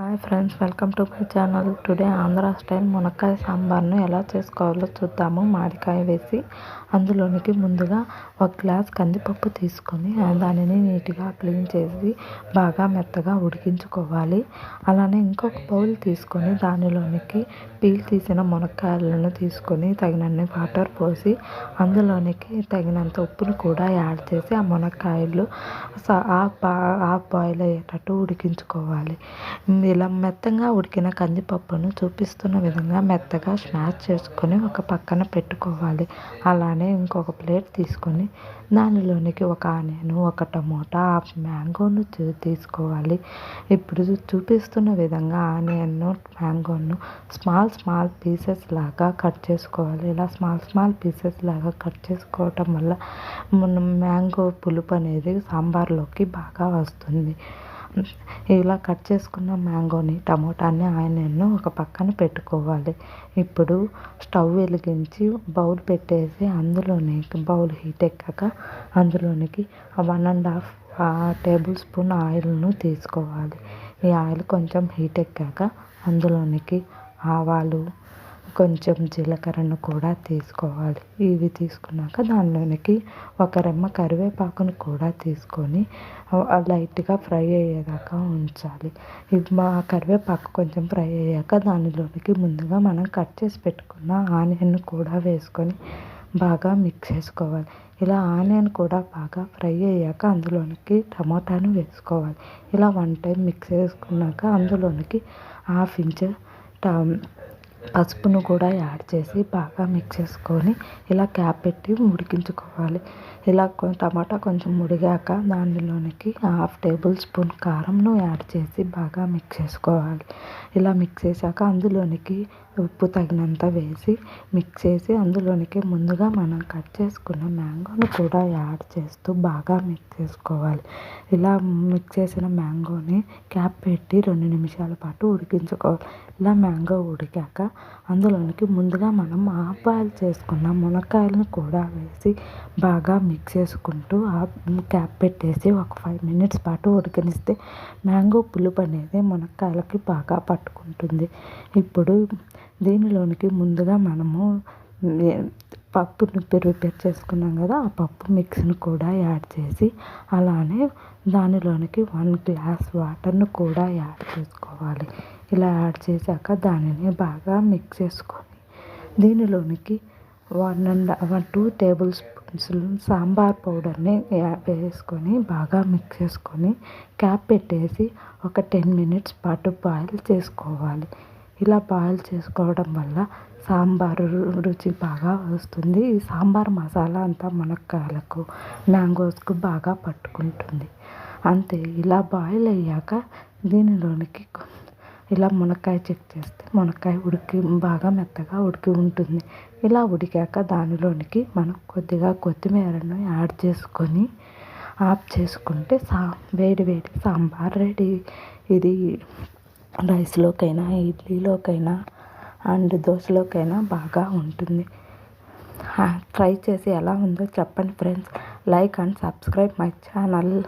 Hi friends welcome to my channel. Today Andhra style మునక్కాయ సాంబార్ను ఎలా చేసుకోవాలో చూద్దాము. మామిడికాయ వేసి అందులోనికి ముందుగా ఒక గ్లాస్ కందిపప్పు తీసుకొని దానిని నీట్గా క్లీన్ చేసి బాగా మెత్తగా ఉడికించుకోవాలి. అలానే ఇంకొక బౌల్ తీసుకొని దానిలోనికి పీల్ తీసిన మునక్కాయలను తీసుకొని తగినన్ని వాటర్ పోసి అందులోనికి తగినంత ఉప్పును కూడా యాడ్ చేసి ఆ మునక్కాయలు ఆ బాయిల్ అయ్యేటట్టు ఉడికించుకోవాలి. ఇలా మెత్తగా ఉడికిన కందిపప్పును చూపిస్తున్న విధంగా మెత్తగా స్మాష్ చేసుకొని ఒక పక్కన పెట్టుకోవాలి. అలానే ఇంకొక ప్లేట్ తీసుకొని దానిలోనికి ఒక ఆనియన్ ఒక టమోటా హాఫ్ మ్యాంగోను తీసుకోవాలి. ఇప్పుడు చూపిస్తున్న విధంగా ఆనియన్ను మ్యాంగోను స్మాల్ స్మాల్ పీసెస్ లాగా కట్ చేసుకోవాలి. ఇలా స్మాల్ స్మాల్ పీసెస్ లాగా కట్ చేసుకోవటం వల్ల మనం మ్యాంగో పులుపు అనేది సాంబార్లోకి బాగా వస్తుంది. ఇలా కట్ చేసుకున్న మ్యాంగోని టమోటాని ఆనియన్ను ఒక పక్కన పెట్టుకోవాలి. ఇప్పుడు స్టవ్ వెలిగించి బౌల్ పెట్టేసి అందులోనికి బౌల్ హీట్ ఎక్కాక అందులోనికి one and half tablespoon ఆయిల్ను తీసుకోవాలి. ఈ ఆయిల్ కొంచెం హీట్ ఎక్కాక అందులోనికి ఆవాలు కొంచెం జీలకర్రను కూడా తీసుకోవాలి. ఇవి తీసుకున్నాక దానిలోనికి ఒక రెమ్మ కరివేపాకును కూడా తీసుకొని లైట్గా ఫ్రై అయ్యేదాకా ఉంచాలి. ఇది మా కరివేపాకు కొంచెం ఫ్రై అయ్యాక దానిలోనికి ముందుగా మనం కట్ చేసి పెట్టుకున్న ఆనియన్ కూడా వేసుకొని బాగా మిక్స్ చేసుకోవాలి. ఇలా ఆనియన్ కూడా బాగా ఫ్రై అయ్యాక అందులోనికి టమాటాను వేసుకోవాలి. ఇలా వన్ టైం మిక్స్ చేసుకున్నాక అందులోనికి హాఫ్ ఇంచ్ పసుపును కూడా యాడ్ చేసి బాగా మిక్స్ చేసుకొని ఇలా క్యాప్ పెట్టి ఉడికించుకోవాలి. ఇలా టమాటా కొంచెం ఉడిగాక దానిలోనికి హాఫ్ టేబుల్ స్పూన్ కారంను యాడ్ చేసి బాగా మిక్స్ చేసుకోవాలి. ఇలా మిక్స్ చేశాక అందులోనికి ఉప్పు తగినంత వేసి మిక్స్ చేసి అందులోనికి ముందుగా మనం కట్ చేసుకున్న మ్యాంగోని కూడా యాడ్ చేస్తూ బాగా మిక్స్ చేసుకోవాలి. ఇలా మిక్స్ చేసిన మ్యాంగోని క్యాప్ పెట్టి రెండు నిమిషాల పాటు ఉడికించుకోవాలి. ఇలా మ్యాంగో ఉడికాక అందులోనికి ముందుగా మనం హాఫ్ బాయిల్ చేసుకున్న మునక్కాయలను కూడా వేసి బాగా మిక్స్ చేసుకుంటూ క్యాప్ పెట్టేసి ఒక ఫైవ్ మినిట్స్ పాటు ఉడికినిస్తే మ్యాంగో పులుపు అనేది మునక్కాయలకి బాగా పట్టుకుంటుంది. ఇప్పుడు దీనిలోనికి ముందుగా మనము పప్పును ప్రిపేర్ చేసుకున్నాం కదా ఆ పప్పు మిక్స్ని కూడా యాడ్ చేసి అలానే దానిలోనికి వన్ గ్లాస్ వాటర్ను కూడా యాడ్ చేసుకోవాలి. ఇలా యాడ్ చేశాక దానిని బాగా మిక్స్ చేసుకొని దీనిలోనికి one and one two tablespoons sambar పౌడర్ని వేసుకొని బాగా మిక్స్ చేసుకొని క్యాప్ పెట్టేసి ఒక టెన్ మినిట్స్ పాటు బాయిల్ చేసుకోవాలి. ఇలా బాయిల్ చేసుకోవడం వల్ల సాంబారు రుచి బాగా వస్తుంది. ఈ సాంబార్ మసాలా అంతా మునక్కాయలకు మ్యాంగోస్కు బాగా పట్టుకుంటుంది. అంతే ఇలా బాయిల్ అయ్యాక దీనిలోనికి ఇలా మునక్కాయ చెక్ చేస్తే మునక్కాయ ఉడికి బాగా మెత్తగా ఉడికి ఉంటుంది. ఇలా ఉడికాక దానిలోనికి మనం కొద్దిగా కొత్తిమీరను యాడ్ చేసుకొని ఆఫ్ చేసుకుంటే సా వేడి వేడి సాంబార్ రెడీ. ఇది రైస్లోకైనా ఇడ్లీలోకైనా అండ్ దోశలోకైనా బాగా ఉంటుంది. ట్రై చేసి ఎలా ఉందో చెప్పండి friends. Like and subscribe my channel.